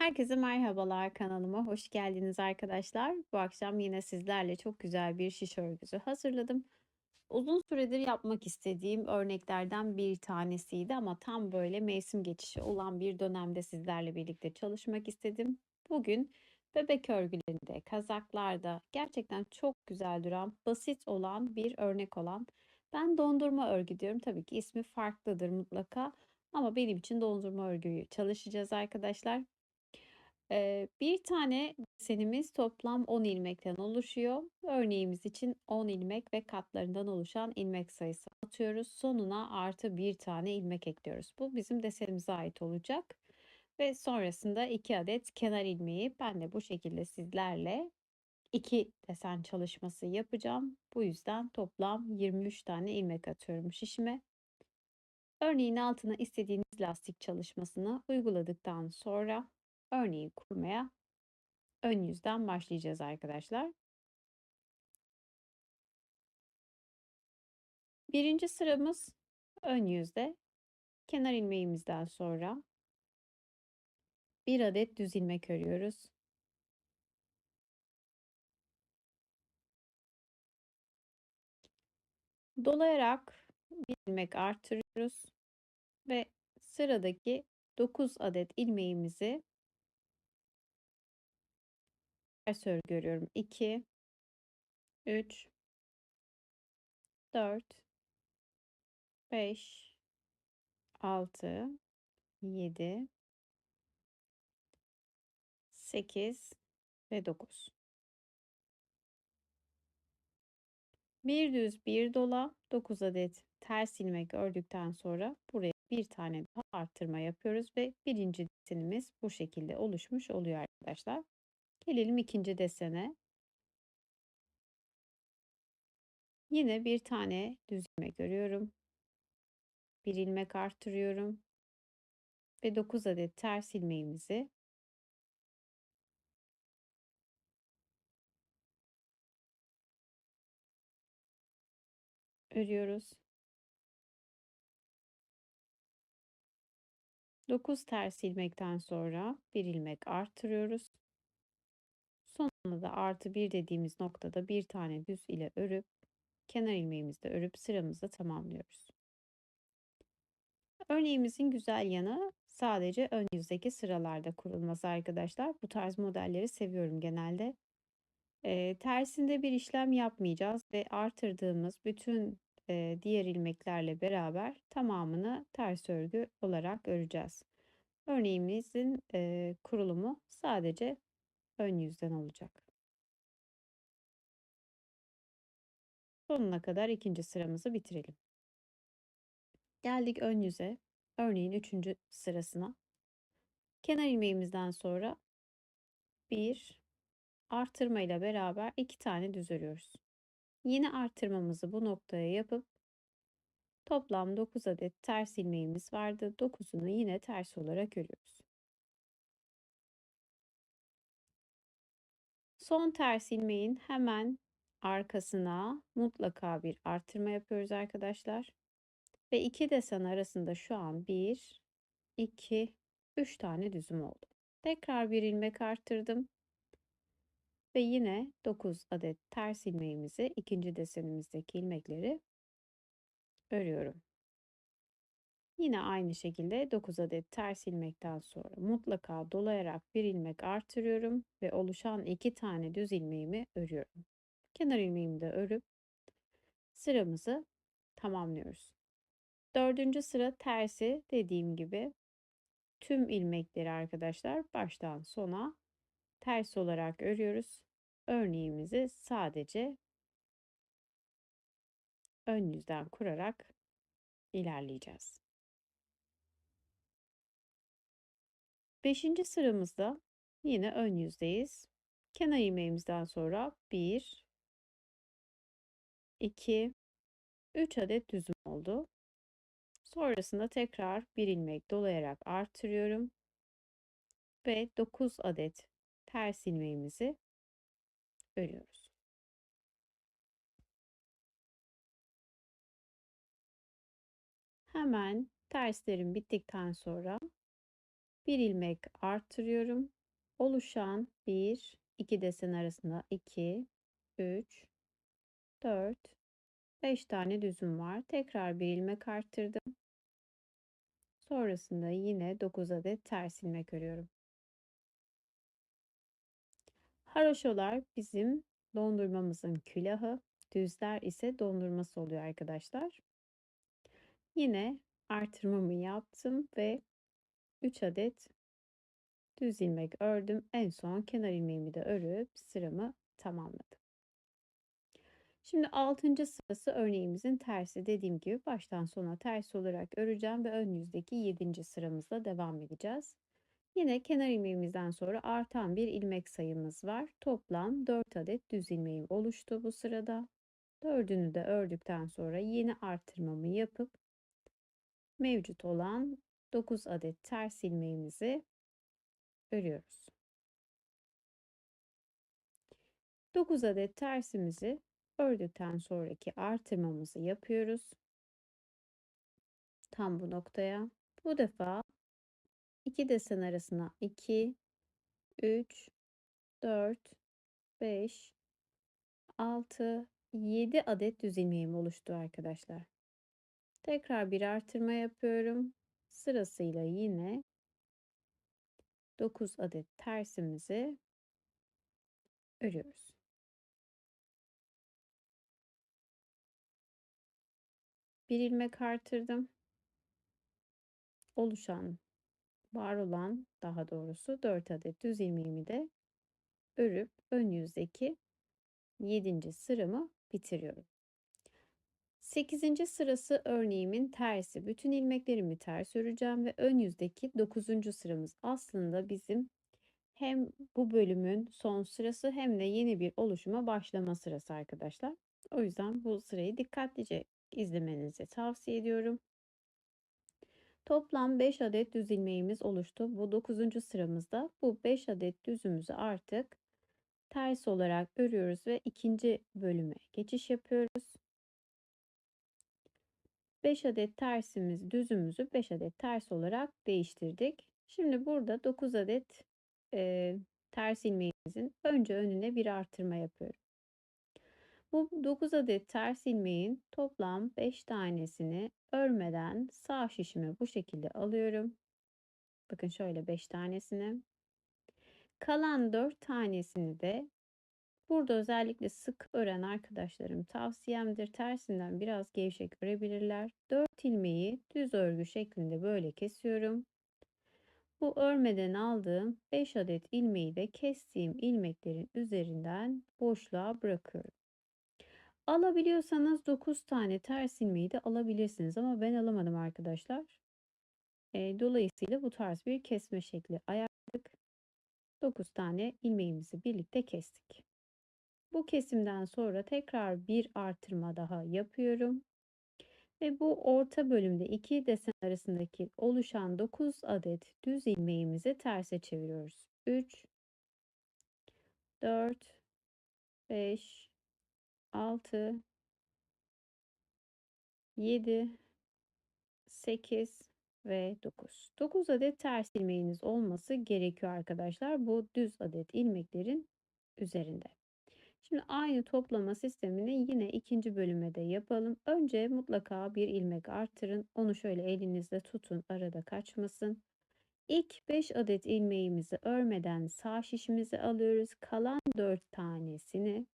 Herkese merhabalar kanalıma hoş geldiniz arkadaşlar. Bu akşam yine sizlerle çok güzel bir şiş örgüsü hazırladım. Uzun süredir yapmak istediğim örneklerden bir tanesiydi ama tam böyle mevsim geçişi olan bir dönemde sizlerle birlikte çalışmak istedim. Bugün bebek örgülerinde, kazaklarda gerçekten çok güzel duran, basit olan bir örnek olan ben dondurma örgü diyorum. Tabii ki ismi farklıdır mutlaka ama benim için dondurma örgüyü çalışacağız arkadaşlar. Bir tane desenimiz toplam 10 ilmekten oluşuyor. Örneğimiz için 10 ilmek ve katlarından oluşan ilmek sayısı atıyoruz. Sonuna artı bir tane ilmek ekliyoruz. Bu bizim desenimize ait olacak. Ve sonrasında 2 adet kenar ilmeği ben de bu şekilde sizlerle 2 desen çalışması yapacağım. Bu yüzden toplam 23 tane ilmek atıyorum şişime. Örneğin altına istediğiniz lastik çalışmasını uyguladıktan sonra örneği kurmaya ön yüzden başlayacağız arkadaşlar. Birinci sıramız ön yüzde. Kenar ilmeğimizden sonra bir adet düz ilmek örüyoruz. Dolayarak bir ilmek artırıyoruz ve sıradaki 9 adet ilmeğimizi ters örgü örüyorum. 2 3 4 5 6 7 8 ve 9. Bir düz bir dola 9 adet ters ilmek ördükten sonra buraya bir tane daha arttırma yapıyoruz ve birinci desenimiz bu şekilde oluşmuş oluyor arkadaşlar. Gelelim ikinci desene. Yine bir tane düz ilmek örüyorum. Bir ilmek arttırıyorum. Ve 9 adet ters ilmeğimizi örüyoruz. 9 ters ilmekten sonra bir ilmek arttırıyoruz. Sonunda da artı bir dediğimiz noktada bir tane düz ile örüp kenar ilmeğimizde örüp sıramızı tamamlıyoruz. Örneğimizin güzel yanı sadece ön yüzdeki sıralarda kurulması arkadaşlar. Bu tarz modelleri seviyorum genelde. E, tersinde bir işlem yapmayacağız ve artırdığımız bütün e, diğer ilmeklerle beraber tamamını ters örgü olarak öreceğiz. Örneğimizin e, kurulumu sadece ön yüzden olacak. Sonuna kadar ikinci sıramızı bitirelim. Geldik ön yüze. Örneğin üçüncü sırasına. Kenar ilmeğimizden sonra bir artırma ile beraber iki tane düz örüyoruz. Yine artırmamızı bu noktaya yapıp toplam 9 adet ters ilmeğimiz vardı. 9'unu yine ters olarak örüyoruz. Son ters ilmeğin hemen arkasına mutlaka bir artırma yapıyoruz arkadaşlar. Ve iki desen arasında şu an 1, 2, 3 tane düzüm oldu. Tekrar bir ilmek arttırdım. Ve yine 9 adet ters ilmeğimizi ikinci desenimizdeki ilmekleri örüyorum. Yine aynı şekilde 9 adet ters ilmekten sonra mutlaka dolayarak bir ilmek artırıyorum ve oluşan iki tane düz ilmeğimi örüyorum. Kenar ilmeğimi de örüp sıramızı tamamlıyoruz. Dördüncü sıra tersi dediğim gibi tüm ilmekleri arkadaşlar baştan sona ters olarak örüyoruz. Örneğimizi sadece ön yüzden kurarak ilerleyeceğiz. Beşinci sıramızda yine ön yüzdeyiz. Kenar ilmeğimizden sonra 1, 2, 3 adet düzüm oldu. Sonrasında tekrar bir ilmek dolayarak artırıyorum. Ve 9 adet ters ilmeğimizi örüyoruz. Hemen terslerim bittikten sonra bir ilmek artırıyorum. Oluşan 1, 2 desen arasında 2, 3, 4, 5 tane düzüm var. Tekrar bir ilmek arttırdım. Sonrasında yine 9 adet ters ilmek örüyorum. Haroşolar bizim dondurmamızın külahı, düzler ise dondurması oluyor arkadaşlar. Yine artırmamı yaptım ve 3 adet düz ilmek ördüm. En son kenar ilmeğimi de örüp sıramı tamamladım. Şimdi 6. sırası örneğimizin tersi. Dediğim gibi baştan sona ters olarak öreceğim ve ön yüzdeki 7. sıramızla devam edeceğiz. Yine kenar ilmeğimizden sonra artan bir ilmek sayımız var. Toplam 4 adet düz ilmeğim oluştu bu sırada. Dördünü de ördükten sonra yeni artırmamı yapıp mevcut olan 9 adet ters ilmeğimizi örüyoruz. 9 adet tersimizi ördükten sonraki artırmamızı yapıyoruz. Tam bu noktaya. Bu defa 2 desen arasına 2, 3, 4, 5, 6, 7 adet düz ilmeğim oluştu arkadaşlar. Tekrar bir artırma yapıyorum. Sırasıyla yine 9 adet tersimizi örüyoruz. Bir ilmek artırdım. Oluşan, var olan daha doğrusu 4 adet düz ilmeğimi de örüp ön yüzdeki 7. sıramı bitiriyorum. 8. sırası örneğimin tersi. Bütün ilmeklerimi ters öreceğim ve ön yüzdeki 9. sıramız aslında bizim hem bu bölümün son sırası hem de yeni bir oluşuma başlama sırası arkadaşlar. O yüzden bu sırayı dikkatlice izlemenizi tavsiye ediyorum. Toplam 5 adet düz ilmeğimiz oluştu. Bu 9. sıramızda bu 5 adet düzümüzü artık ters olarak örüyoruz ve ikinci bölüme geçiş yapıyoruz. 5 adet tersimiz düzümüzü 5 adet ters olarak değiştirdik. Şimdi burada 9 adet e, ters ilmeğimizin önce önüne bir artırma yapıyorum. Bu 9 adet ters ilmeğin toplam 5 tanesini örmeden sağ şişime bu şekilde alıyorum. Bakın şöyle 5 tanesini. Kalan 4 tanesini de burada özellikle sık ören arkadaşlarım tavsiyemdir. Tersinden biraz gevşek örebilirler. 4 ilmeği düz örgü şeklinde böyle kesiyorum. Bu örmeden aldığım 5 adet ilmeği de kestiğim ilmeklerin üzerinden boşluğa bırakıyorum. Alabiliyorsanız 9 tane ters ilmeği de alabilirsiniz ama ben alamadım arkadaşlar. E, dolayısıyla bu tarz bir kesme şekli ayarladık. 9 tane ilmeğimizi birlikte kestik. Bu kesimden sonra tekrar bir artırma daha yapıyorum. Ve bu orta bölümde iki desen arasındaki oluşan 9 adet düz ilmeğimizi terse çeviriyoruz. 3 4 5 6 7 8 ve 9. 9 adet ters ilmeğiniz olması gerekiyor arkadaşlar. Bu düz adet ilmeklerin üzerinde. Şimdi aynı toplama sistemini yine ikinci bölüme de yapalım. Önce mutlaka bir ilmek artırın. Onu şöyle elinizde tutun. Arada kaçmasın. İlk 5 adet ilmeğimizi örmeden sağ şişimizi alıyoruz. Kalan 4 tanesini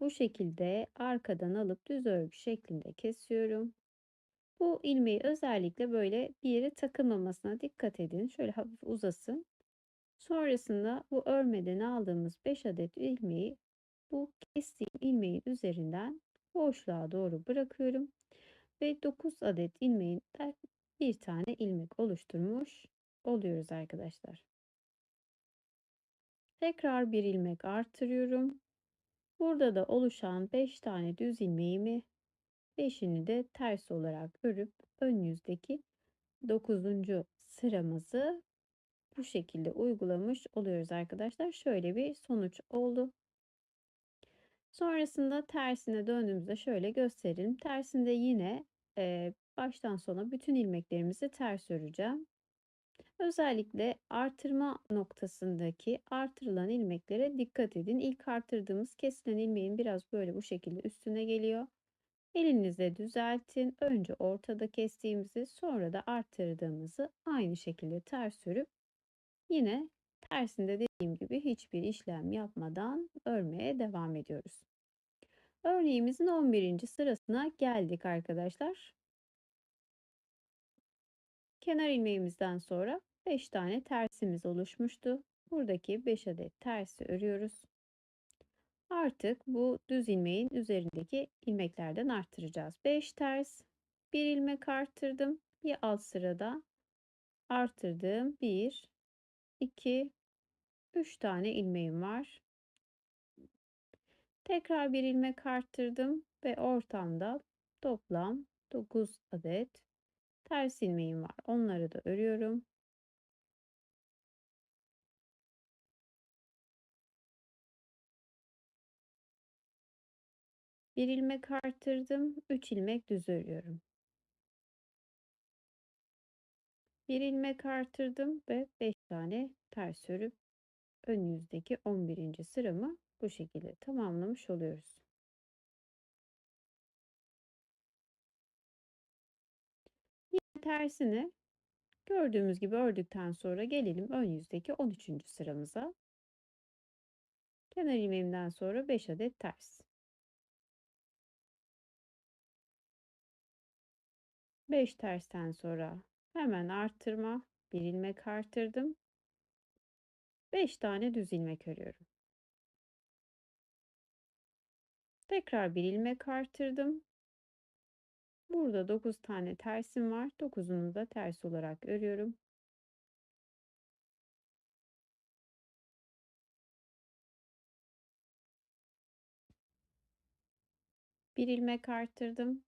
bu şekilde arkadan alıp düz örgü şeklinde kesiyorum. Bu ilmeği özellikle böyle bir yere takılmamasına dikkat edin. Şöyle hafif uzasın. Sonrasında bu örmeden aldığımız 5 adet ilmeği bu kestiğim ilmeğin üzerinden boşluğa doğru bırakıyorum. Ve 9 adet ilmeğin bir tane ilmek oluşturmuş oluyoruz arkadaşlar. Tekrar bir ilmek artırıyorum. Burada da oluşan 5 tane düz ilmeğimi 5'ini de ters olarak örüp ön yüzdeki 9. sıramızı bu şekilde uygulamış oluyoruz arkadaşlar. Şöyle bir sonuç oldu. Sonrasında tersine döndüğümüzde şöyle gösterelim. Tersinde yine e, baştan sona bütün ilmeklerimizi ters öreceğim. Özellikle artırma noktasındaki artırılan ilmeklere dikkat edin. İlk artırdığımız kesilen ilmeğin biraz böyle bu şekilde üstüne geliyor. Elinizle düzeltin. Önce ortada kestiğimizi sonra da arttırdığımızı aynı şekilde ters örüp yine tersinde dediğim gibi hiçbir işlem yapmadan örmeye devam ediyoruz. Örneğimizin 11. sırasına geldik arkadaşlar. Kenar ilmeğimizden sonra 5 tane tersimiz oluşmuştu. Buradaki 5 adet tersi örüyoruz. Artık bu düz ilmeğin üzerindeki ilmeklerden arttıracağız. 5 ters, 1 ilmek arttırdım. Bir alt sırada arttırdım. 1, 2, 3 tane ilmeğim var. Tekrar bir ilmek arttırdım ve ortamda toplam 9 adet ters ilmeğim var. Onları da örüyorum. Bir ilmek arttırdım. 3 ilmek düz örüyorum. Bir ilmek arttırdım ve 5 tane ters örüp ön yüzdeki 11. sıramı bu şekilde tamamlamış oluyoruz. Yine tersini gördüğümüz gibi ördükten sonra gelelim ön yüzdeki 13. sıramıza. Kenar ilmeğimden sonra 5 adet ters. 5 tersten sonra hemen arttırma, bir ilmek arttırdım. 5 tane düz ilmek örüyorum. Tekrar bir ilmek arttırdım. Burada 9 tane tersim var. 9'unu da ters olarak örüyorum. Bir ilmek arttırdım.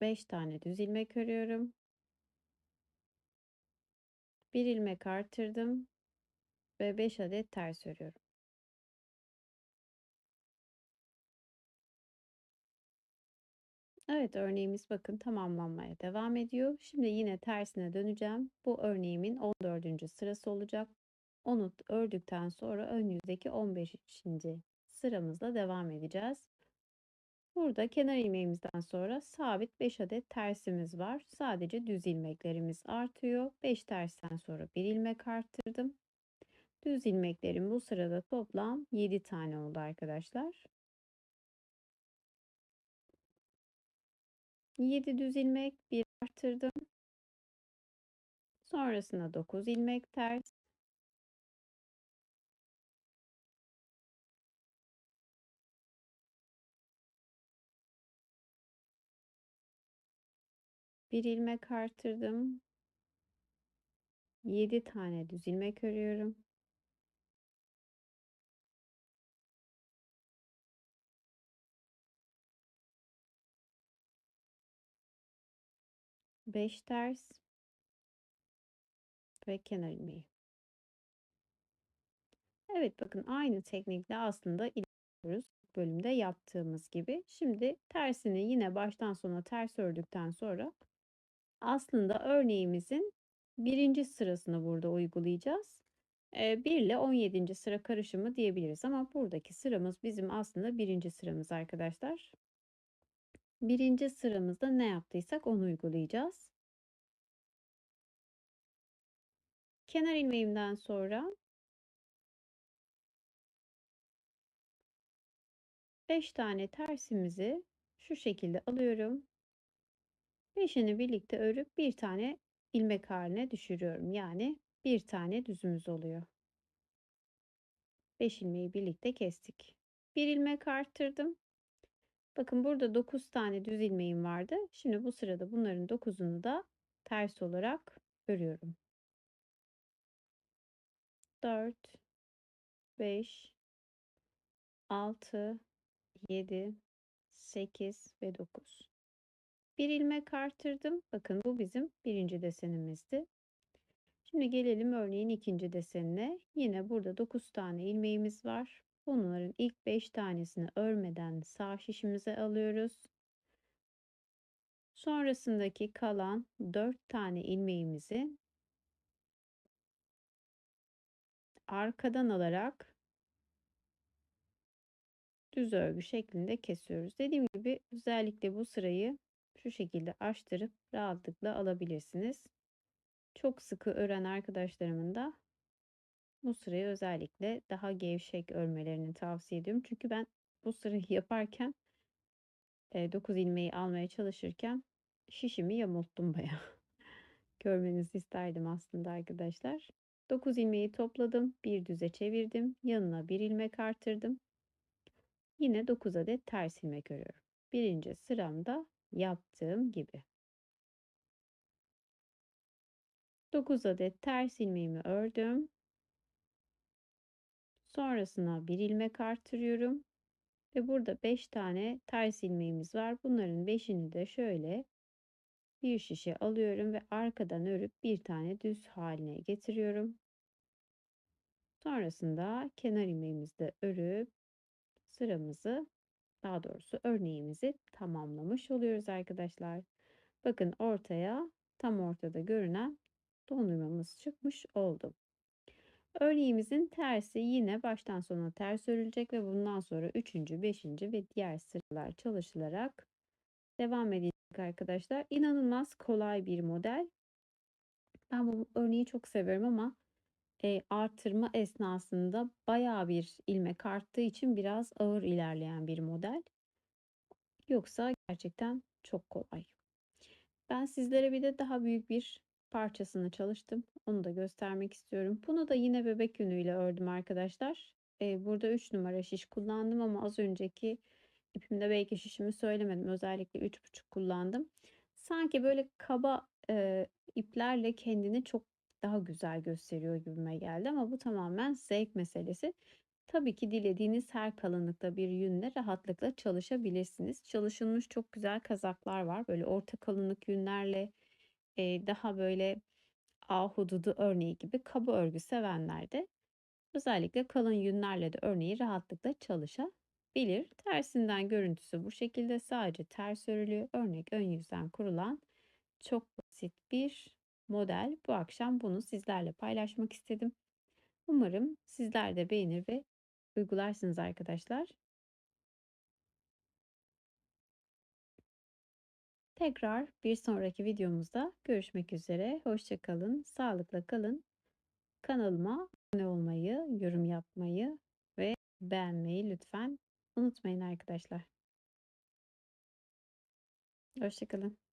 5 tane düz ilmek örüyorum. Bir ilmek arttırdım ve 5 adet ters örüyorum. Evet örneğimiz bakın tamamlanmaya devam ediyor. Şimdi yine tersine döneceğim. Bu örneğimin 14. sırası olacak. Onu ördükten sonra ön yüzdeki 15. sıramızla devam edeceğiz. Burada kenar ilmeğimizden sonra sabit 5 adet tersimiz var. Sadece düz ilmeklerimiz artıyor. 5 tersten sonra bir ilmek arttırdım. Düz ilmeklerim bu sırada toplam 7 tane oldu arkadaşlar. 7 düz ilmek bir arttırdım. Sonrasında 9 ilmek ters. Bir ilmek arttırdım. 7 tane düz ilmek örüyorum. Beş ters ve kenar ilmeği. Evet bakın aynı teknikle aslında ilerliyoruz bölümde yaptığımız gibi. Şimdi tersini yine baştan sona ters ördükten sonra aslında örneğimizin birinci sırasını burada uygulayacağız. 1 ile 17. sıra karışımı diyebiliriz ama buradaki sıramız bizim aslında birinci sıramız arkadaşlar. Birinci sıramızda ne yaptıysak onu uygulayacağız. Kenar ilmeğimden sonra 5 tane tersimizi şu şekilde alıyorum. 5'ini birlikte örüp bir tane ilmek haline düşürüyorum. Yani bir tane düzümüz oluyor. 5 ilmeği birlikte kestik. Bir ilmek arttırdım. Bakın burada 9 tane düz ilmeğim vardı. Şimdi bu sırada bunların 9'unu da ters olarak örüyorum. 4 5 6 7 8 ve 9. Bir ilmek arttırdım. Bakın bu bizim birinci desenimizdi. Şimdi gelelim örneğin ikinci desenine. Yine burada 9 tane ilmeğimiz var. Bunların ilk 5 tanesini örmeden sağ şişimize alıyoruz. Sonrasındaki kalan 4 tane ilmeğimizi arkadan alarak düz örgü şeklinde kesiyoruz. Dediğim gibi özellikle bu sırayı şu şekilde açtırıp rahatlıkla alabilirsiniz. Çok sıkı ören arkadaşlarımın da bu sırayı özellikle daha gevşek örmelerini tavsiye ediyorum. Çünkü ben bu sırayı yaparken 9 ilmeği almaya çalışırken şişimi yamulttum bayağı. Görmenizi isterdim aslında arkadaşlar. 9 ilmeği topladım. Bir düze çevirdim. Yanına bir ilmek artırdım. Yine 9 adet ters ilmek örüyorum. Birinci sıramda yaptığım gibi. 9 adet ters ilmeğimi ördüm. Sonrasına bir ilmek artırıyorum. Ve burada 5 tane ters ilmeğimiz var. Bunların 5'ini de şöyle bir şişe alıyorum ve arkadan örüp bir tane düz haline getiriyorum. Sonrasında kenar ilmeğimizde örüp sıramızı daha doğrusu örneğimizi tamamlamış oluyoruz arkadaşlar. Bakın ortaya tam ortada görünen dondurmamız çıkmış oldu. Örneğimizin tersi yine baştan sona ters örülecek ve bundan sonra 3. 5. ve diğer sıralar çalışılarak devam edecek arkadaşlar. İnanılmaz kolay bir model. Ben bu örneği çok seviyorum ama e, artırma esnasında bayağı bir ilmek arttığı için biraz ağır ilerleyen bir model. Yoksa gerçekten çok kolay. Ben sizlere bir de daha büyük bir parçasını çalıştım. Onu da göstermek istiyorum. Bunu da yine bebek yünüyle ördüm arkadaşlar. Ee, burada 3 numara şiş kullandım ama az önceki ipimde belki şişimi söylemedim. Özellikle 3,5 kullandım. Sanki böyle kaba e, iplerle kendini çok daha güzel gösteriyor gibime geldi ama bu tamamen zevk meselesi. Tabii ki dilediğiniz her kalınlıkta bir yünle rahatlıkla çalışabilirsiniz. Çalışılmış çok güzel kazaklar var. Böyle orta kalınlık yünlerle e, daha böyle ahududu örneği gibi kaba örgü sevenler de özellikle kalın yünlerle de örneği rahatlıkla çalışabilir. Tersinden görüntüsü bu şekilde sadece ters örülü örnek ön yüzden kurulan çok basit bir model. Bu akşam bunu sizlerle paylaşmak istedim. Umarım sizler de beğenir ve uygularsınız arkadaşlar. Tekrar bir sonraki videomuzda görüşmek üzere. Hoşçakalın, sağlıkla kalın. Kanalıma abone olmayı, yorum yapmayı ve beğenmeyi lütfen unutmayın arkadaşlar. Hoşçakalın.